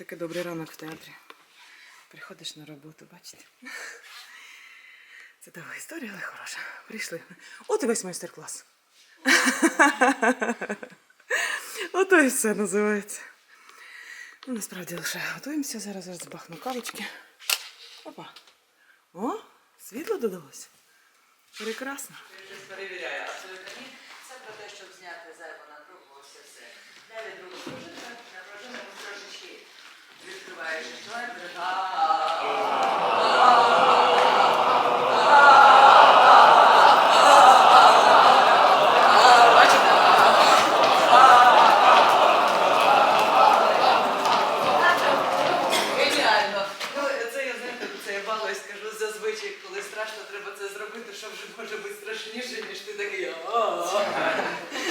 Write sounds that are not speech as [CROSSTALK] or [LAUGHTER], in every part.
таке добрий ранок в театрі. Приходиш на роботу, бачите? Це довга історія, але хороша. Прийшли. От і весь майстер-клас. Ото і все називається. Ну, насправді лише готуємося. Зараз зараз збахну кавочки. Опа. О, світло додалось. Прекрасно. перевіряє, а це про те, щоб зняти напругу, ось це все. Далі другу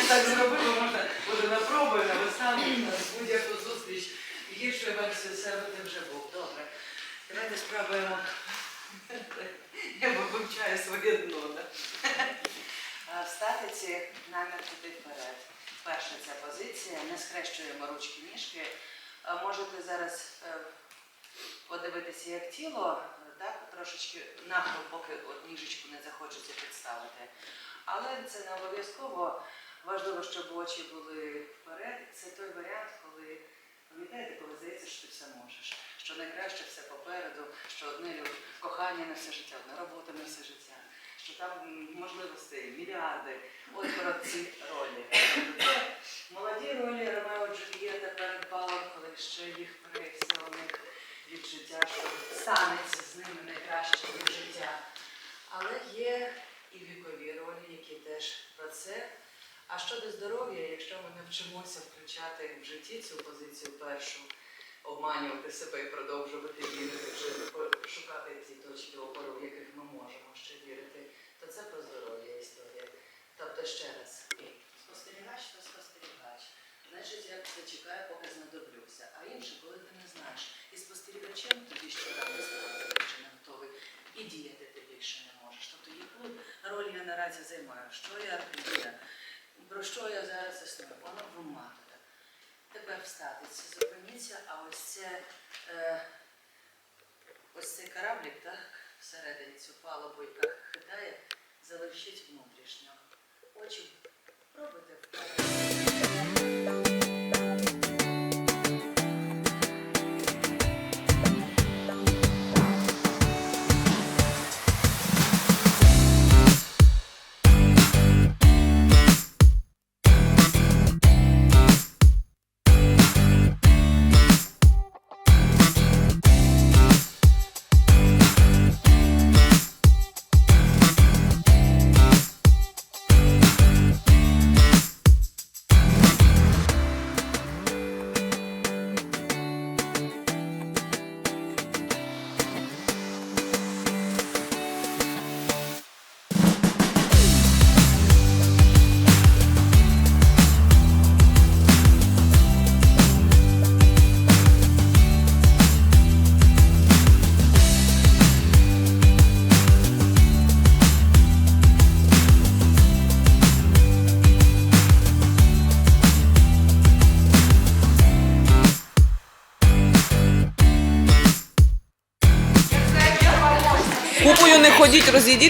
Так зробити можна буде напробуємо, ви самі на будь-яку Гіршою версію себе ти вже був. Добре. Давайте спробуємо. Я вивчаю своє дно. Да? А, В статиці намір туди вперед. Перша ця позиція. Не схрещуємо ручки ніжки. Можете зараз е, подивитися, як тіло, так, трошечки нахил, поки от ніжечку не захочеться підставити. Але це не обов'язково. Важливо, щоб очі були вперед. Це той варіант, коли пам'ятаєте, коли здається, що ти все можеш. Що найкраще все попереду, що одне кохання на все життя, одна робота на все життя, що там можливостей, мільярди. От про ці ролі. Молоді ролі Ромео Джульєта перед балом, коли ще їх у них від життя, що станеться з ними найкраще від життя. Але є і вікові ролі, які теж про це. А щодо здоров'я, якщо ми навчимося включати в житті цю позицію першу, обманювати себе і продовжувати вірити, вже шукати ці точки опору, в яких ми можемо ще вірити, то це про здоров'я історія. Тобто ще раз, спостерігач то спостерігач. Значить, я зачекаю, поки знадоблюся. А інше, коли ти не знаєш, і спостерігачем тобі ще рано стати, чи не готовий, і діяти ти більше не можеш. Тобто яку роль я наразі займаю? Що я я? Про що я зараз існую? Воно методах. Тепер встатиться, зупиніться, а ось це е, ось цей кораблік, так, всередині цю палубу, яка хитає,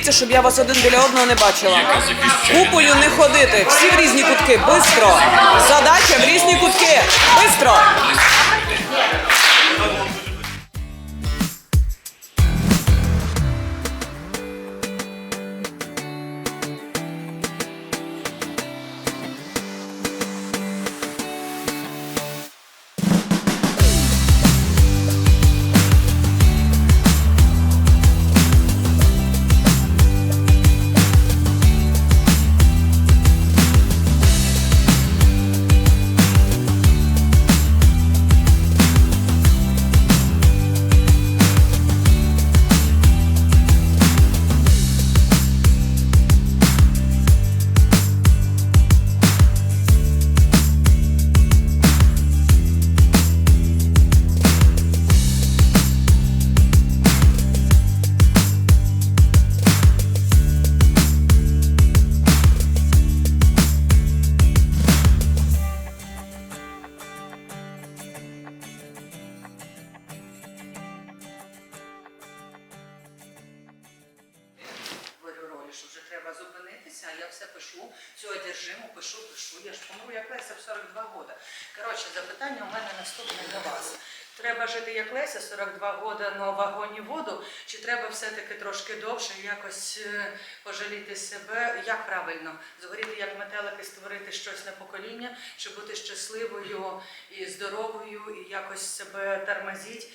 ходіть, щоб я вас один біля одного не бачила. Купою не ходити. Всі в різні кутки. Бистро. Задача в різні кутки. Бистро. Треба все-таки трошки довше якось е, пожаліти себе? Як правильно? Згоріти як метелик і створити щось на покоління, чи бути щасливою і здоровою, і якось себе тормозіть?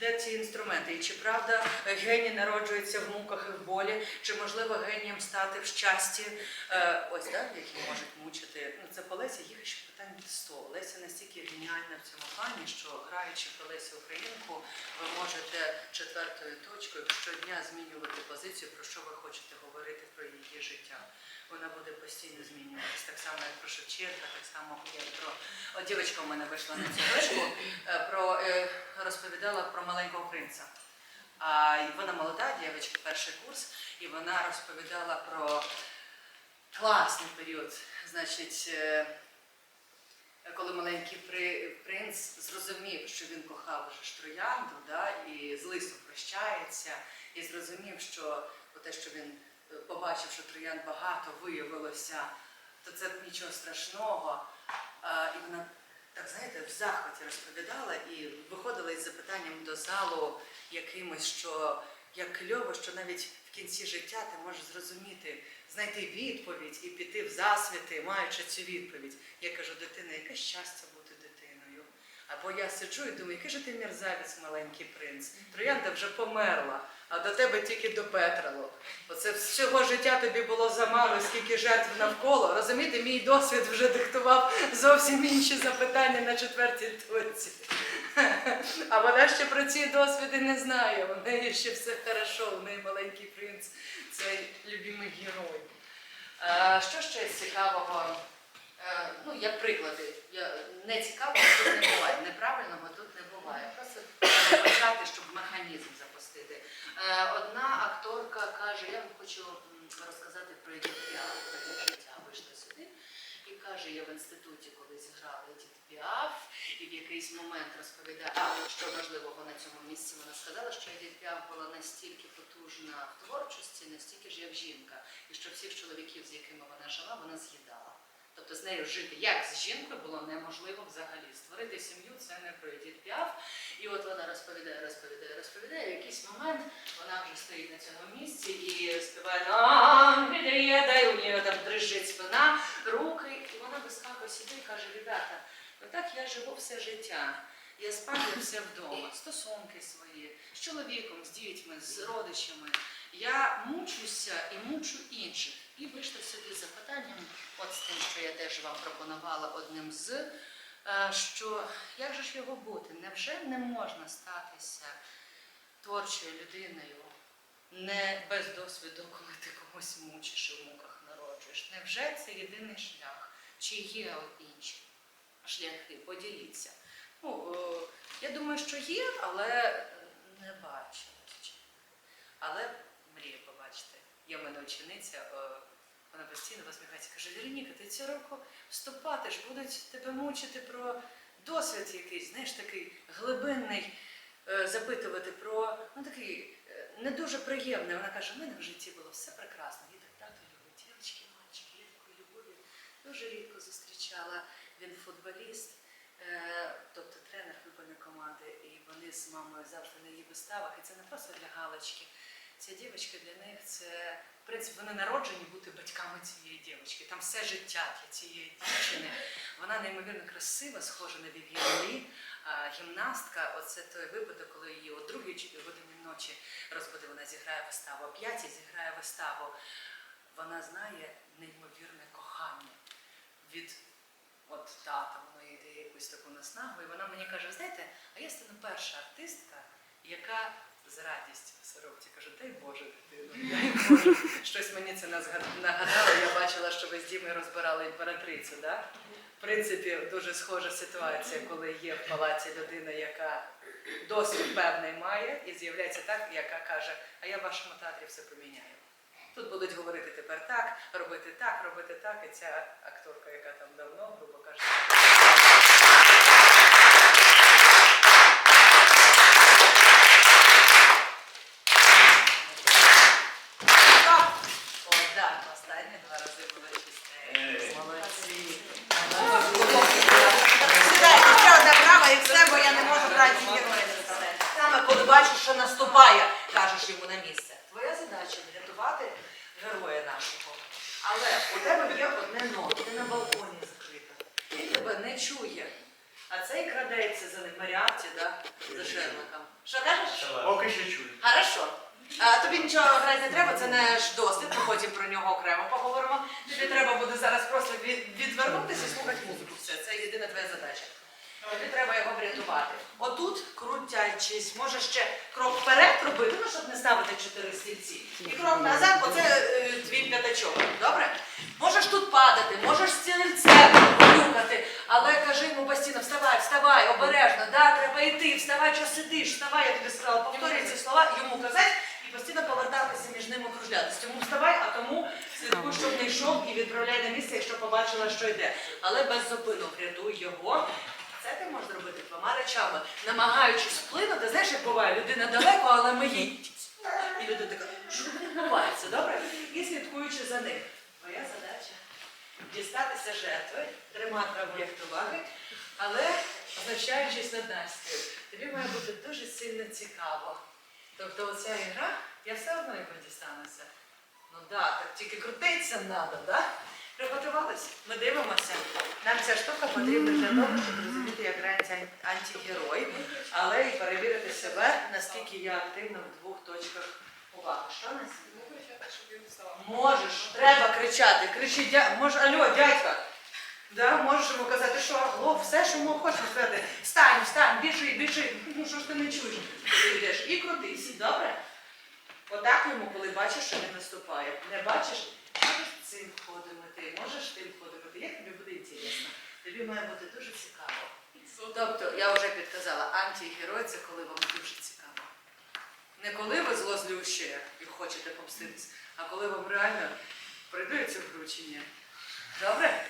Де ці інструменти? І чи правда геній народжується в муках і в болі? Чи можливо генієм стати в щасті? Е, ось так, які можуть мучити. Ну це по Лесі, їх ще питань 100. Леся настільки геніальна в цьому плані, що граючи про Лесю Українку, ви можете четвертою точкою щодня змінювати позицію, про що ви хочете говорити про її життя. Вона буде постійно змінюватися, так само як про Шевченка, так само як про От дівчинка у мене вийшла на цю точку, е, про е, розповідала про маленького принца. А вона молода, дівчинка, перший курс, і вона розповідала про класний період. Значить, е, коли маленький принц зрозумів, що він кохав вже ж троянду, да, і з лисом прощається, і зрозумів, що те, що він побачив, що троянд багато виявилося, то це нічого страшного. І вона так знаєте, в захваті розповідала і виходила із запитанням до залу якимось, що як кльово, що навіть в кінці життя ти можеш зрозуміти, знайти відповідь і піти в засвіти, маючи цю відповідь. Я кажу, дитина, яке щастя бути дитиною. Або я сиджу і думаю, який же ти мерзавець, маленький принц. Троянда вже померла, а до тебе тільки допетрило. Оце всього життя тобі було замало, скільки жертв навколо. Розумієте, мій досвід вже диктував зовсім інші запитання на четвертій точці. А вона ще про ці досвіди не знає. У неї ще все хорошо, у неї маленький принц, це любимий герой. Що ще цікавого? Е, Ну, як приклади, не цікавого тут не буває, неправильного тут не буває. Просто почати, щоб механізм запустити. Е, Одна акторка каже, я вам хочу розказати про Едіт Піаф, про її життя вийшла сюди. І каже, я в інституті колись грала Едіт Піаф, і в якийсь момент розповідає, що важливого на цьому місці, вона сказала, що Едіт Піаф була настільки потужна в творчості, настільки ж як жінка, і що всіх чоловіків, з якими вона жила, вона з'їдала. Тобто з нею жити як з жінкою було неможливо взагалі. Створити сім'ю це не про Едіт Піаф. І от вона розповідає, розповідає, розповідає. В якийсь момент вона вже стоїть на цьому місці і співає і у неї там дрижить спина, руки, і вона вискакує сюди і каже, ребята, отак я живу все життя. Я спаю все вдома, стосунки свої, з чоловіком, з дітьми, з родичами. Я мучуся і мучу інших. І вийшла сюди запитанням, от з тим, що я теж вам пропонувала одним з, що як же ж його бути? Невже не можна статися творчою людиною не без досвіду, коли ти когось мучиш і в муках народжуєш? Невже це єдиний шлях? Чи є інші шляхи? Поділіться. Ну, е, я думаю, що є, але не бачу. Але мрію побачити. Є в мене учениця, е, вона постійно посміхається, каже, Вероніка, ти цього року вступати ж будуть тебе мучити про досвід якийсь, знаєш, такий глибинний, е, запитувати про ну такий е, не дуже приємний. Вона каже, в мене в житті було все прекрасно. Я так тато любить, дівчатки, мальчики, я такої любові дуже рідко зустрічала. Він футболіст, е, тобто тренер футбольної команди, і вони з мамою завжди на її виставах. І це не просто для галочки. Ця дівчинка для них це, в принципі, вони народжені бути батьками цієї дівчинки. Там все життя для цієї дівчини. Вона неймовірно красива, схожа на Вів'ян Лі, гімнастка. Оце той випадок, коли її о другій годині ночі розбуде, вона зіграє виставу, о п'ятій зіграє виставу. Вона знає неймовірне кохання від от тата, воно їй якусь таку наснагу. І вона мені каже, «Ви знаєте, а я стану перша артистка, яка з радістю соробці. Кажу, дай Боже, дитину. Щось мені це нагадало. Я бачила, що ви з Дімою розбирали імператрицю. Да? В принципі, дуже схожа ситуація, коли є в палаці людина, яка досвід певний має, і з'являється так, яка каже, а я в вашому театрі все поміняю. Тут будуть говорити тепер так, робити так, робити так, і ця акторка, яка там давно, грубо кажучи, О, да, останні два рази були антигерой не стане. Саме коли бачиш, що наступає, кажеш йому на місце. Твоя задача врятувати героя нашого. Але у тебе є одне но, ти на балконі закрита. Він тебе не чує. А цей крадеться за ним Маріарті, да? за Шерлоком. Що кажеш? Поки що чую. Хорошо. А, тобі нічого грати не треба, це наш досвід, ми потім про нього окремо поговоримо. Тобі треба буде зараз просто від, відвернутися і слухати музику. Все, це єдина твоя задача. Тобі треба його врятувати. Отут, крутячись, може ще крок вперед робити, ну щоб не ставити чотири стільці. І крок назад, оце е, твій п'ятачок. Добре? Можеш тут падати, можеш стільцем грюкати, але кажи йому постійно, вставай, вставай, обережно, да, треба йти, вставай, що сидиш, вставай, я тобі сказала, повторюй ці слова, йому казати і постійно повертатися між ними кружлятися. Тому вставай, а тому слідкуй, щоб не йшов і відправляй на місце, якщо побачила, що йде. Але без зупину врятуй його. Це ти можеш зробити двома речами, намагаючись вплинути, знаєш, як буває, людина далеко, але ми їй. І людина така, що відбувається, добре? І слідкуючи за ним. Твоя задача дістатися жертви, тримати об'єкт уваги, але знущаючись над Настю. Тобі має бути дуже сильно цікаво. Тобто оця ігра, я все одно його дістануся. Ну да, так тільки крутитися треба, да? Приготувалися? Ми дивимося. Нам ця штука потрібна для того, щоб розуміти, як грається ан- антигерой, але і перевірити себе, наскільки я активна в двох точках уваги. Що нас? Можеш, треба кричати. Кричи, дя... Може, алло, дядька. Да, можеш йому казати, що алло, все, що йому хочеш сказати. Встань, встань, біжи, біжи. Ну що ж ти не чуєш? Ти йдеш і крутись, добре? Отак йому, коли бачиш, що він наступає. Не бачиш, можеш цим ходом іти, можеш тим ходом іти. Як тобі буде інтересно? Тобі має бути дуже цікаво. Тобто, я вже підказала, антигерой це коли вам дуже цікаво. Не коли ви злозлющі і хочете помститись, а коли вам реально прийде ні. Добре?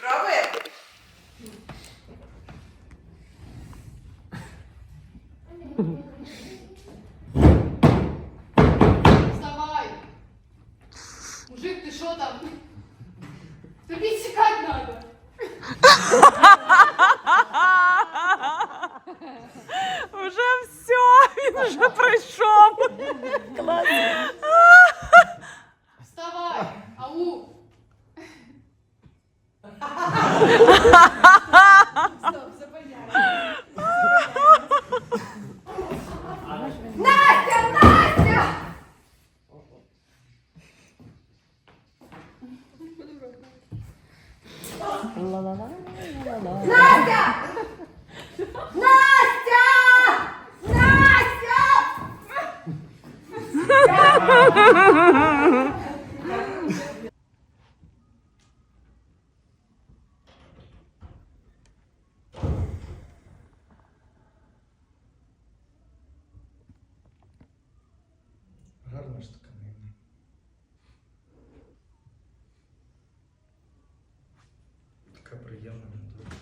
Пробуємо? Вставай! [LAUGHS] Мужик, ты что там? Тобі тікати надо. Вже все, він вже прийшов. Вставай! Ау! Стоп, все понятно. Настя! Настя! Гарна ж тканина. Така приємна на дотик.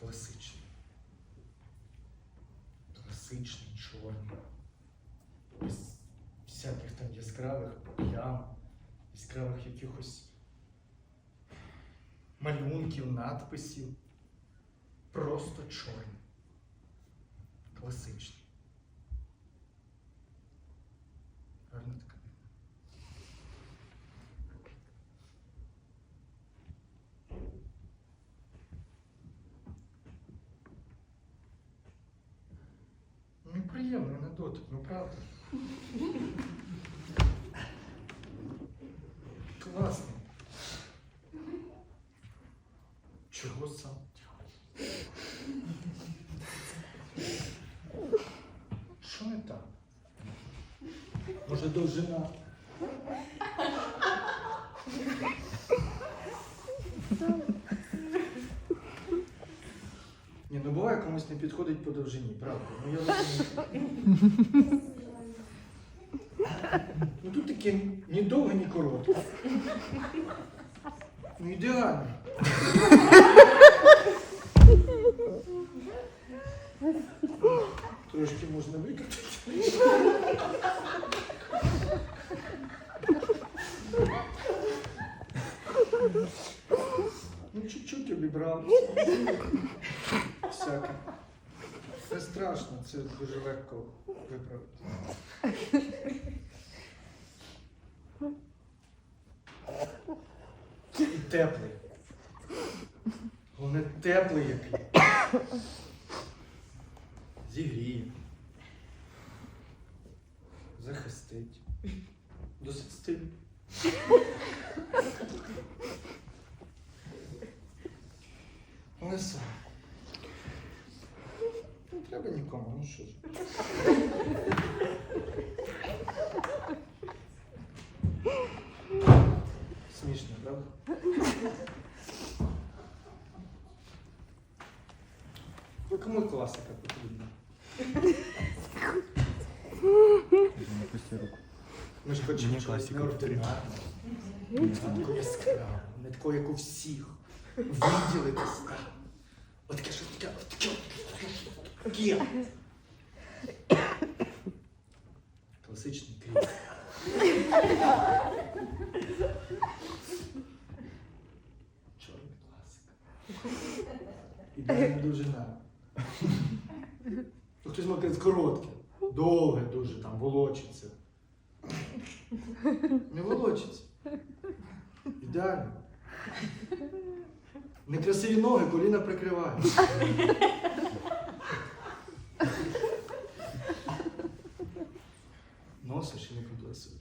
Класичний. Класичний, чорний. Без всяких там яскравих плям, яскравих якихось малюнків, надписів. Просто чорний. Класичний. Приємно на дотик, ну правда. Класно. Чого сам? Що не так? Може довжина? 8 підходить по довжині, правда. Ну, я [LAUGHS] ну тут таке ні довго, ні коротко. Ну ідеально. Трошки можна викатити. Ну чуть-чуть обібрав. Всяке. Це дуже легко виправити. І теплий. Головне теплий який. Зігріє. Захистить. Досить стильно. Лиса. Не треба нікому, ну що ж. Смішно, правда? Ну кому класика потрібна? Ми ж хочемо щось неординарне. Таку яскраву, не таку, як у всіх. Виділитись. От таке, що таке, от таке, от. Класичний кріп. Чорний класик. Ідеальна довжина. Ну, Хтось може сказати, коротке, довге дуже там, волочиться. Не волочиться. Ідеально. Некрасиві ноги, коліна прикривають. Носиш і не комплексуєш.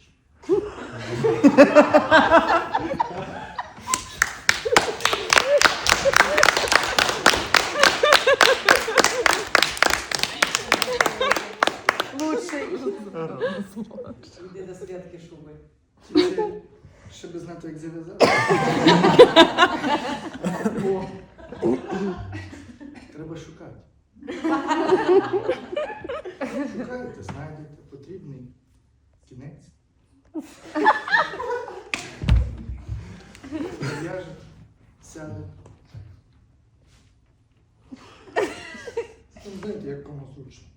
Іди до святки шуби. Тільки, [LAUGHS] щоб знати, як зав'язати. [LAUGHS] Треба шукати. Шукайте, знайдете потрібний кінець. Зав'яжете, сяде. Ну, Знаєте, як кому зручно.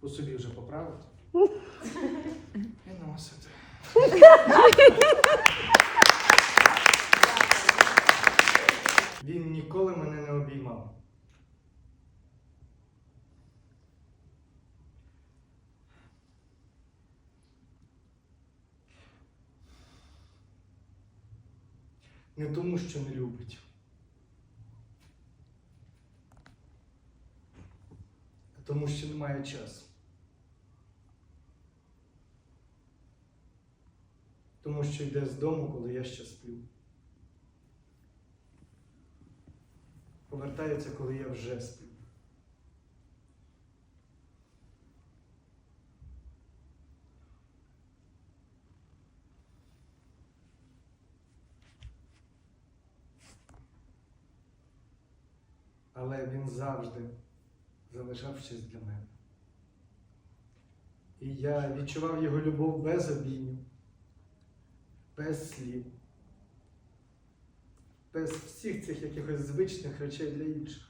По собі вже поправити. І носити. Він ніколи мене не обіймав. Не тому, що не любить. А тому, що немає часу. Тому що йде з дому, коли я ще сплю. Повертається, коли я вже сплю. Але він завжди залишав щось для мене. І я відчував його любов без обіймів, без слів, без всіх цих якихось звичних речей для інших.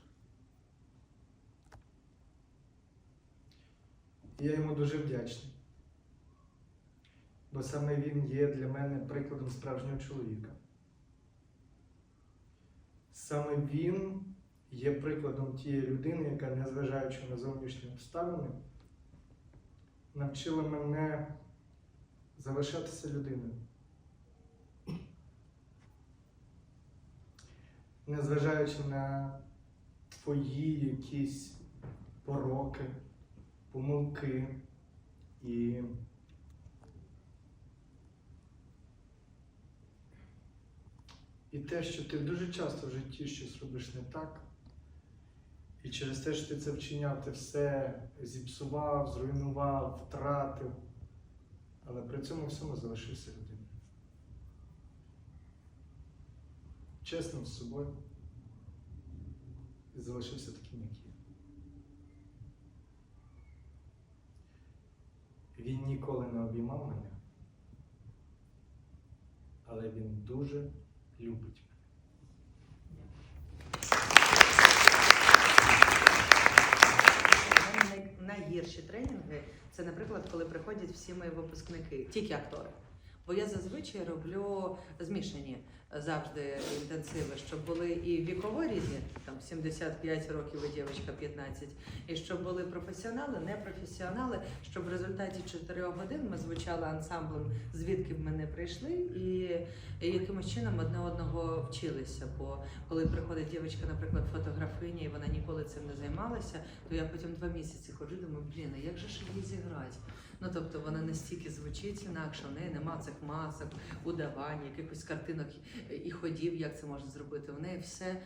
І Я йому дуже вдячний. Бо саме він є для мене прикладом справжнього чоловіка. Саме він є прикладом тієї людини, яка, незважаючи на зовнішні обставини, навчила мене залишатися людиною. Незважаючи на твої якісь пороки, помилки і І те, що ти дуже часто в житті щось робиш не так, і через те, що ти це вчиняв, ти все зіпсував, зруйнував, втратив, але при цьому всьому залишився людиною. Чесним з собою і залишився таким, як є. Він ніколи не обіймав мене, але він дуже любить Найгірші тренінги це, наприклад, коли приходять всі мої випускники, тільки актори. Бо я зазвичай роблю змішані завжди інтенсиви, щоб були і віково різні, там 75 років і дівчинка 15, і щоб були професіонали, не професіонали, щоб в результаті 4 годин ми звучали ансамблем, звідки б ми не прийшли, і якимось чином одне одного вчилися. Бо коли приходить дівчинка, наприклад, фотографиня, і вона ніколи цим не займалася, то я потім два місяці ходжу, думаю, блін, а як же ж її зіграти? Ну тобто вона настільки звучить інакше, в неї нема цих масок, удавань, якихось картинок і ходів, як це можна зробити. В неї все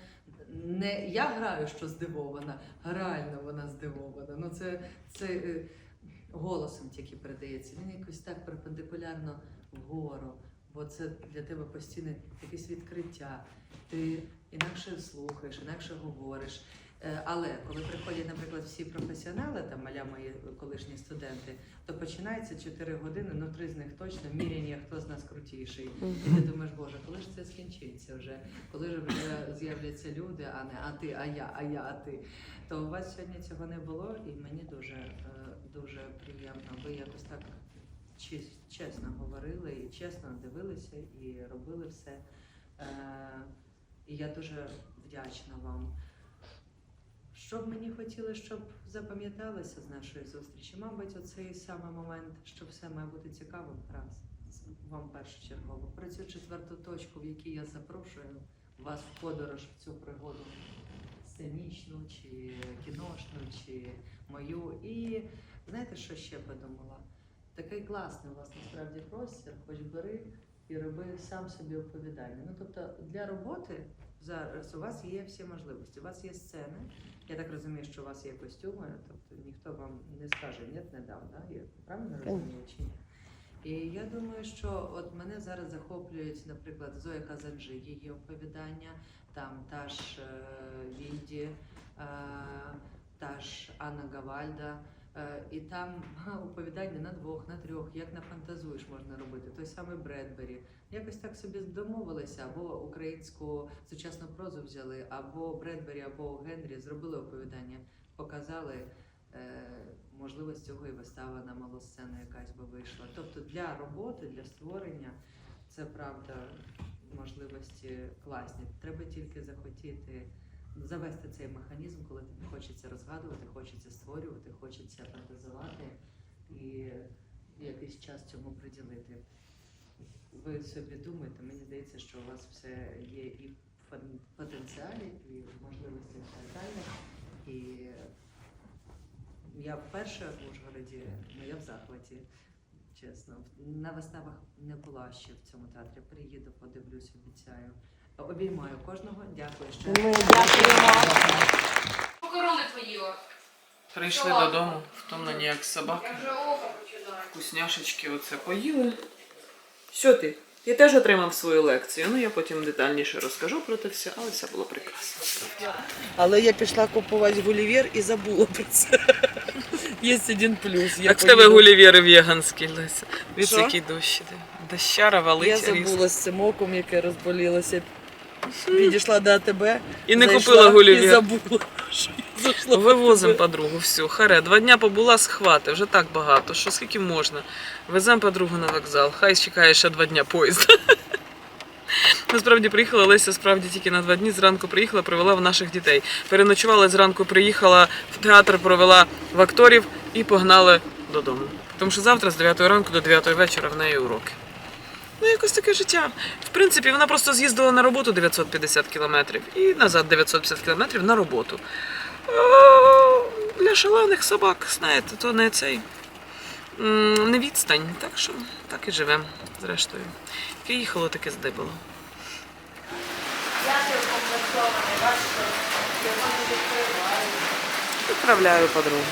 не я граю, що здивована, реально вона здивована. Ну це, це е, голосом тільки передається. Він якось так перпендикулярно вгору, бо це для тебе постійне якесь відкриття. Ти інакше слухаєш, інакше говориш. Е, Але коли приходять, наприклад, всі професіонали, там маля мої колишні студенти, то починається 4 години, ну три з них точно міряння, хто з нас крутіший. І ти думаєш, боже, коли ж це скінчиться вже? Коли ж вже з'являться люди, а не а ти, а я, а я, а ти. То у вас сьогодні цього не було, і мені дуже, е, дуже приємно. Ви якось так чесно говорили і чесно дивилися і робили все. Е, І я дуже вдячна вам. Що б мені хотілося, щоб запам'яталося з нашої зустрічі? Мабуть, оцей саме момент, що все має бути цікавим раз вам першочергово. Про цю четверту точку, в якій я запрошую вас в подорож в цю пригоду сценічну, чи кіношну, чи мою. І знаєте, що ще подумала? Такий класний у вас насправді простір, хоч бери і роби сам собі оповідання. Ну тобто для роботи зараз у вас є всі можливості. У вас є сцени. Я так розумію, що у вас є костюми, тобто ніхто вам не скаже, ні, не дам, да? Я правильно розумію чи ні? І я думаю, що от мене зараз захоплюють, наприклад, Зоя Казанжи, її оповідання, там та ж е, Вінді, е, та ж Анна Гавальда. Е, І там [LAUGHS] оповідання на двох, на трьох, як нафантазуєш, можна робити. Той самий Бредбері. Якось так собі домовилися, або українську сучасну прозу взяли, або Бредбері, або Генрі зробили оповідання, показали. Е, можливо, з цього і вистава на малу сцену якась би вийшла. Тобто для роботи, для створення це правда можливості класні. Треба тільки захотіти завести цей механізм, коли тобі хочеться розгадувати, хочеться створювати, хочеться фантазувати і якийсь час цьому приділити. Ви собі думаєте, мені здається, що у вас все є і в потенціалі, і в можливостях театральних. І я вперше в Ужгороді, ну я в захваті, чесно. На виставах не була ще в цьому театрі. Приїду, подивлюсь, обіцяю. Обіймаю кожного. Дякую ще. Ми дякуємо. Покорони твої. Прийшли Що? додому, втомлені як собаки. Я вже око починаю. Вкусняшечки оце поїли. Що ти? Я теж отримав свою лекцію. Ну я потім детальніше розкажу про це все, але все було прекрасно. Але я пішла купувати гулівер і забула про це. [LAUGHS] Є один плюс. Я Так в тебе гулівєри веганські, Леся. Від який дощ іде. Дощара валить. Я забула з цим оком, яке розболілося. Підійшла до АТБ. І не зайшла купила І забула. що я зайшла Вивозимо подругу, все, харе. Два дня побула схвати, вже так багато, що скільки можна. Веземо подругу на вокзал, хай чекає ще два дня поїзд. [LAUGHS] Насправді приїхала Леся справді тільки на два дні. Зранку приїхала, привела в наших дітей. Переночувала зранку, приїхала в театр, провела в акторів і погнали додому. Тому що завтра з 9 ранку до 9 вечора в неї уроки. Ну, якось таке життя. В принципі, вона просто з'їздила на роботу 950 кілометрів і назад 950 кілометрів на роботу. Е, Для шалених собак, знаєте, то не цей не відстань. Так що так і живемо, зрештою. Яке їхало, таке здибало. Відправляю подругу.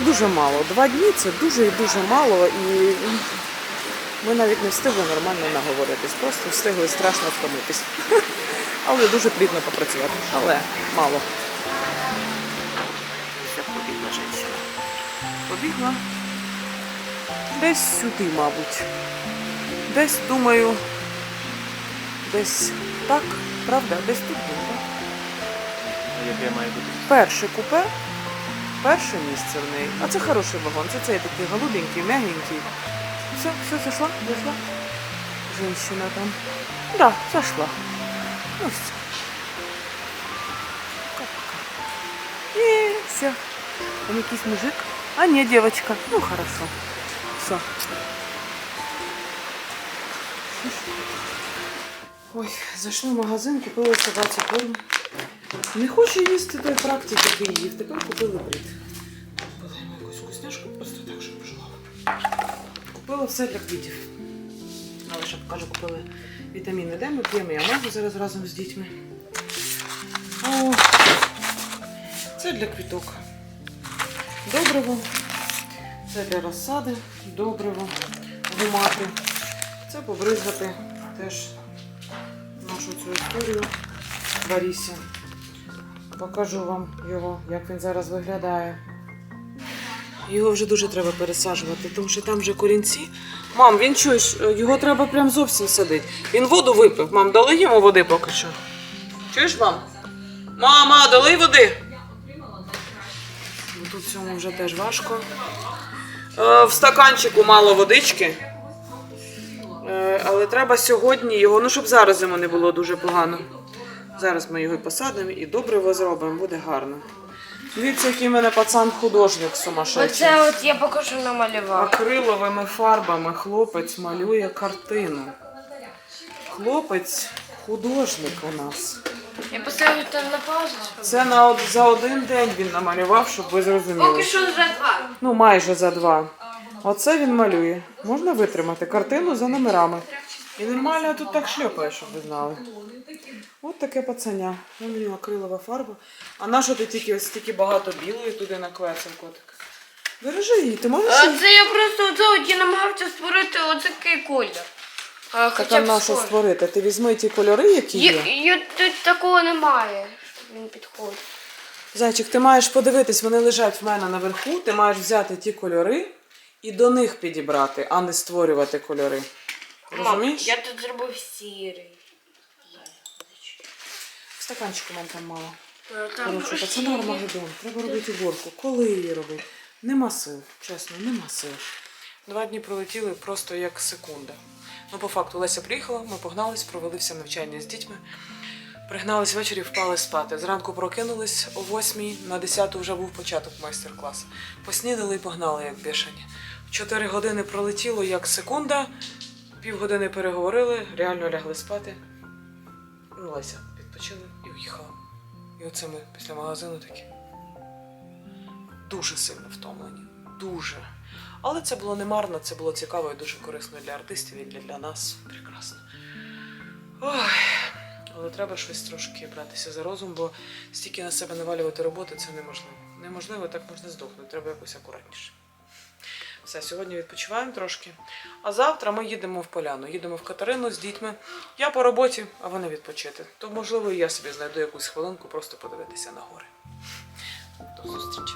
Дуже мало. Два дні це дуже і дуже мало. І ми навіть не встигли нормально наговоритись. Просто встигли страшно втомитись. [LAUGHS] Але дуже плідно попрацювати. Але мало. Це побігла жінка. Побігла. Десь сюди, мабуть. Десь, думаю, десь так, правда? Десь тут так? Яке має бути? Перше купе, перше місце в неї. А це хороший вагон. Це цей такий голубенький, м'ягенький. Все, все, зайшла, зайшла. женщина там. Да, зашла. Ну все. И все. Там якийсь мужик. А не, девочка. Ну хорошо. Все. Ой, зайшли в магазин, купили собаці корм. Не хочу їсти той практики, який їв. Тепер купили брід. Купила все для квітів. Але ще покажу, купили вітаміни Д, ми п'ємо я магу зараз разом з дітьми. О, це для квіток. Добриво. Це для розсади, добриво, гумати. Це побризгати теж нашу цю історію Борисі. Покажу вам його, як він зараз виглядає. Його вже дуже треба пересаджувати, тому що там вже корінці. Мам, він чуєш, його треба прям зовсім садити. Він воду випив. Мам, дали йому води поки що. Чуєш, мам? Мама, дали води. Ну, Тут цьому вже теж важко. Е, в стаканчику мало водички. Е, але треба сьогодні його, ну щоб зараз йому не було дуже погано. Зараз ми його і посадимо і добриво зробимо, буде гарно. Дивіться, який в мене пацан художник сумасшедший. Оце от я поки що намалював. Акриловими фарбами хлопець малює картину. Хлопець художник у нас. Я поставлю там на паузу. Це на од- за один день він намалював, щоб ви зрозуміли. Поки що вже два. Ну, майже за два. Оце він малює. Можна витримати картину за номерами. І нормально тут так шльопає, щоб ви знали. От таке пацаня. У нього акрилова фарба. А на що ти тільки ось стільки багато білої туди наклецав, котик? Бережи її, ти можеш її? Це я просто оце от я намагався створити оцякий колір. А, Хоча а б на що схожий. створити? Ти візьми ті кольори, які є. Є- є- Тут такого немає. щоб Він підходить. Зайчик, ти маєш подивитись, вони лежать в мене наверху. Ти маєш взяти ті кольори і до них підібрати, а не створювати кольори. Розумієш? Я тут зробив сірий. Стаканчику нам там мало. Коротше, пацана. Армагеддон. Треба робити уборку. Коли її робити? Нема сил, чесно, нема сил. Два дні пролетіли просто як секунда. Ну, по факту, Леся приїхала, ми погнались, провели все навчання з дітьми. Пригнались ввечері, впали спати. Зранку прокинулись о 8 на 10 вже був початок майстер-класу. Поснідали і погнали, як бішені. Чотири години пролетіло як секунда, півгодини переговорили, реально лягли спати. Ну, Леся відпочили і уїхала. І оце ми після магазину такі дуже сильно втомлені. Дуже. Але це було не марно, це було цікаво і дуже корисно для артистів і для, для нас. Прекрасно. Ой. Але треба щось трошки братися за розум, бо стільки на себе навалювати роботи це неможливо. Неможливо, так можна здохнути, треба якось акуратніше. Все, сьогодні відпочиваємо трошки. А завтра ми їдемо в поляну, їдемо в Катерину з дітьми. Я по роботі, а вони відпочити. То, можливо, і я собі знайду якусь хвилинку, просто подивитися на гори. До зустрічі!